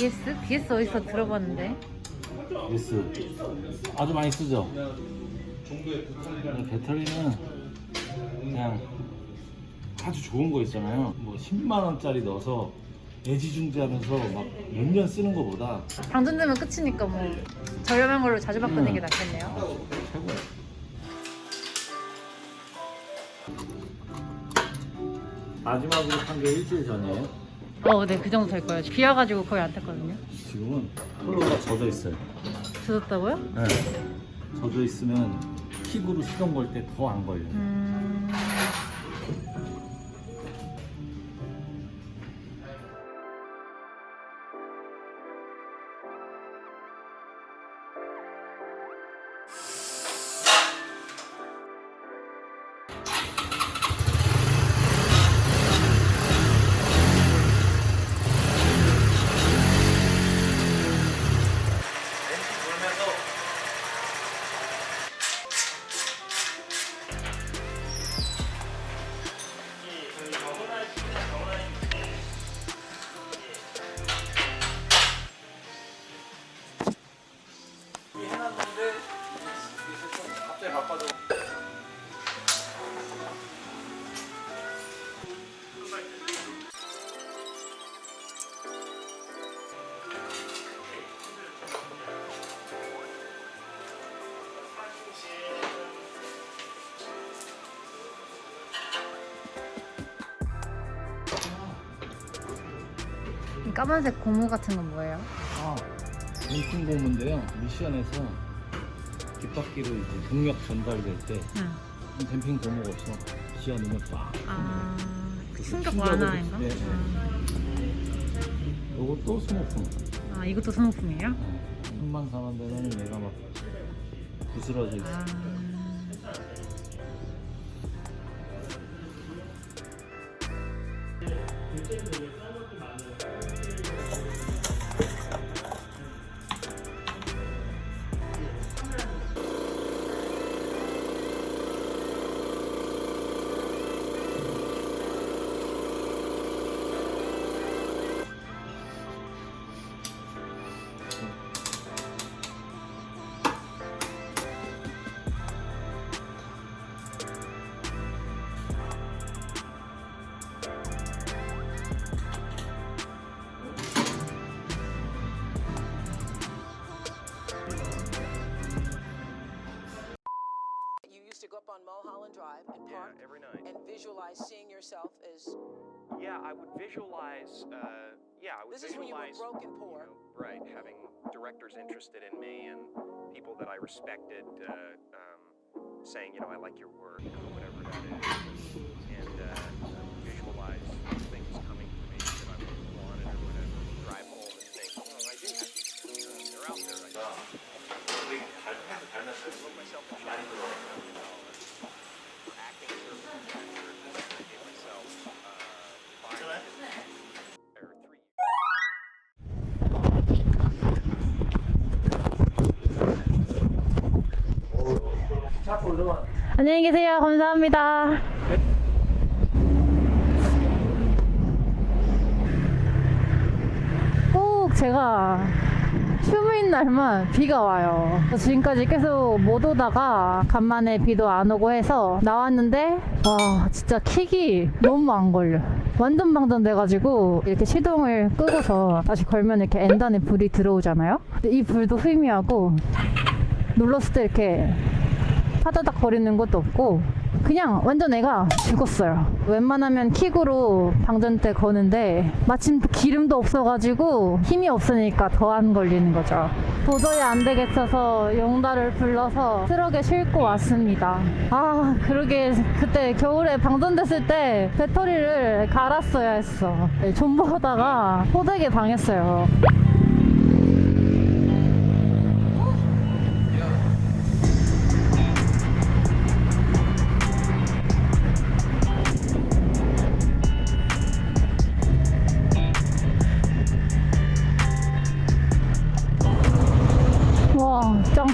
DS? DS 어디서 들어봤는데? 예스 아주 많이 쓰죠 배터리는 그냥 아주 좋은 거 있잖아요 뭐 10만 원짜리 넣어서 애지중지하면서 막 몇 년 쓰는 거보다 방전되면 끝이니까 뭐 저렴한 걸로 자주 바꾸는 게 낫겠네요. 최고야 마지막으로 탄게 일주일 전이에요 어, 네, 그 정도 될 거예요. 비 와가지고 거의 안 탔거든요. 지금은 컬러가 젖어 있어요 젖었다고요? 네. 젖어 있으면 킥으로 시동 걸 때 더 안 걸려요 음... 이 까만색 고무 같은 건 뭐예요? 아, 링킹 고무인데요. 미션에서 뒷바퀴로 이제 동력 전달될 때 응. 댐핑 고무가 없어. 지하 넣으면 빡. 아, 그 충격 완화인가? 네, 네. 요것도 스모풍. 아, 이것도 소모품이에요? 3만 4만 되면 얘가 막 부스러져 있어. 아... up on Mulholland Drive and Yeah, park every night. and visualize seeing yourself as Yeah, I would visualize. Uh, yeah, I would this is when you were broken you poor. know, right, having directors interested in me and people that I respected uh, um, saying, you know, I like your work or whatever that is, 안녕히 계세요. 감사합니다. 꼭 제가 휴무인 날만 비가 와요. 지금까지 계속 못 오다가 간만에 비도 안 오고 해서 나왔는데 와 진짜 킥이 너무 안 걸려. 완전 방전돼가지고 이렇게 시동을 끄고서 다시 걸면 이렇게 엔단에 불이 들어오잖아요. 근데 이 불도 희미하고 눌렀을 때 이렇게 타다닥 거리는 것도 없고 그냥 완전 애가 죽었어요. 웬만하면 킥으로 방전대 거는데 마침 또 기름도 없어가지고 힘이 없으니까 더 안 걸리는 거죠. 도저히 안 되겠어서 용달을 불러서 트럭에 싣고 왔습니다. 아 그러게. 그때 겨울에 방전됐을 때 배터리를 갈았어야 했어. 네, 존버하다가 호되게 당했어요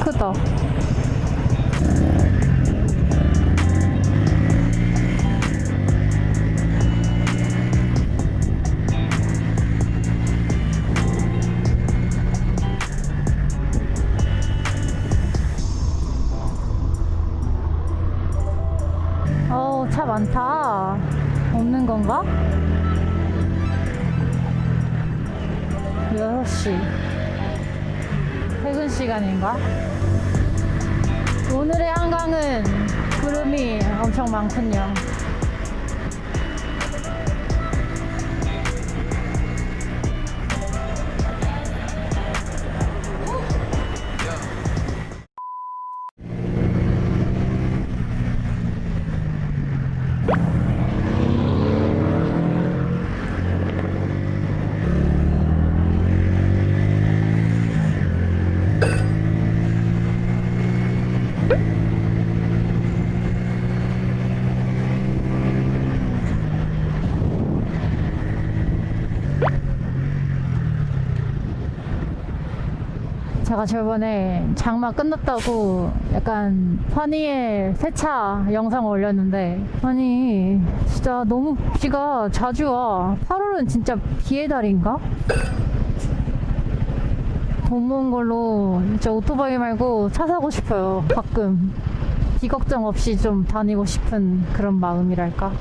크다. 차 많다. 없는 건가? 6시. 퇴근 시간인가? 오늘의 한강은 구름이 엄청 많군요. 제가 저번에 장마 끝났다고 약간 환희의 세차 영상 올렸는데 아니 진짜 너무 비가 자주 와. 8월은 진짜 비의 달인가? 돈 모은 걸로 진짜 오토바이 말고 차 사고 싶어요 가끔. 비 걱정 없이 좀 다니고 싶은 그런 마음이랄까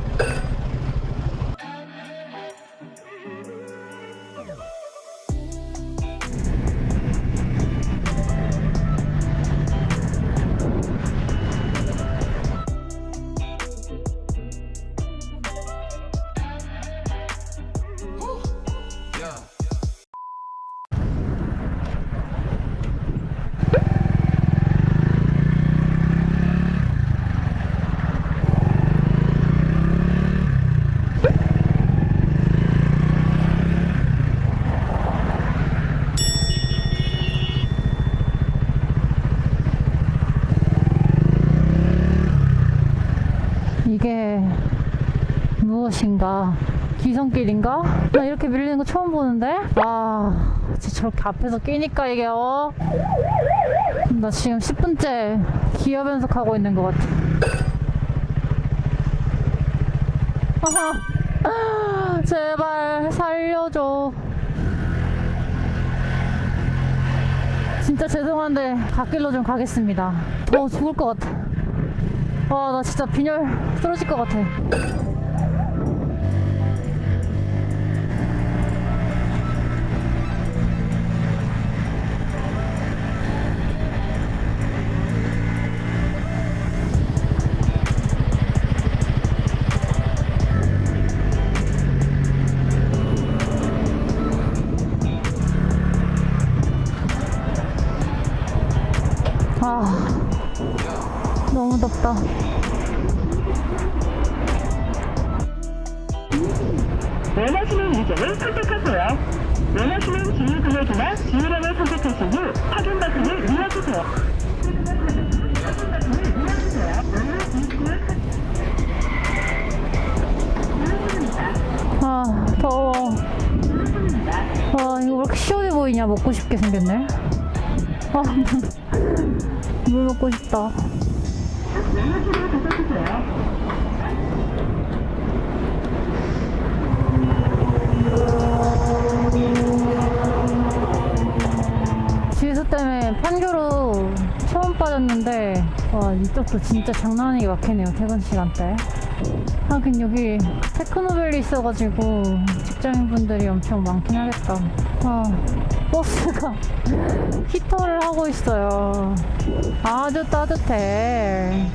무엇인가? 기성길인가? 나 이렇게 밀리는 거 처음 보는데? 아, 진짜 저렇게 앞에서 끼니까 이게, 어? 나 지금 10분째 기어 변속하고 있는 것 같아. 아하, 제발 살려줘. 진짜 죄송한데 갓길로 좀 가겠습니다. 더 죽을 것 같아. 와, 나 진짜 빈혈 쓰러질 것 같아. 아, 너무 덥다. 원하시는 의견을 선택하세요. 원하시는 주유 금액이나 주유량을 선택하신 후 확인 버튼을 눌러주세요. 아, 더워. 아, 이거 왜 이렇게 시원해 보이냐? 먹고 싶게 생겼네. 아, 물 먹고 싶다. 지수 때문에 판교로 처음 빠졌는데 와 이쪽도 진짜 장난 아니게 막히네요 퇴근 시간대 하긴 여기 테크노밸리 있어가지고 직장인분들이 엄청 많긴 하겠다. 아 버스가 히터를 하고 있어요. 아주 따뜻해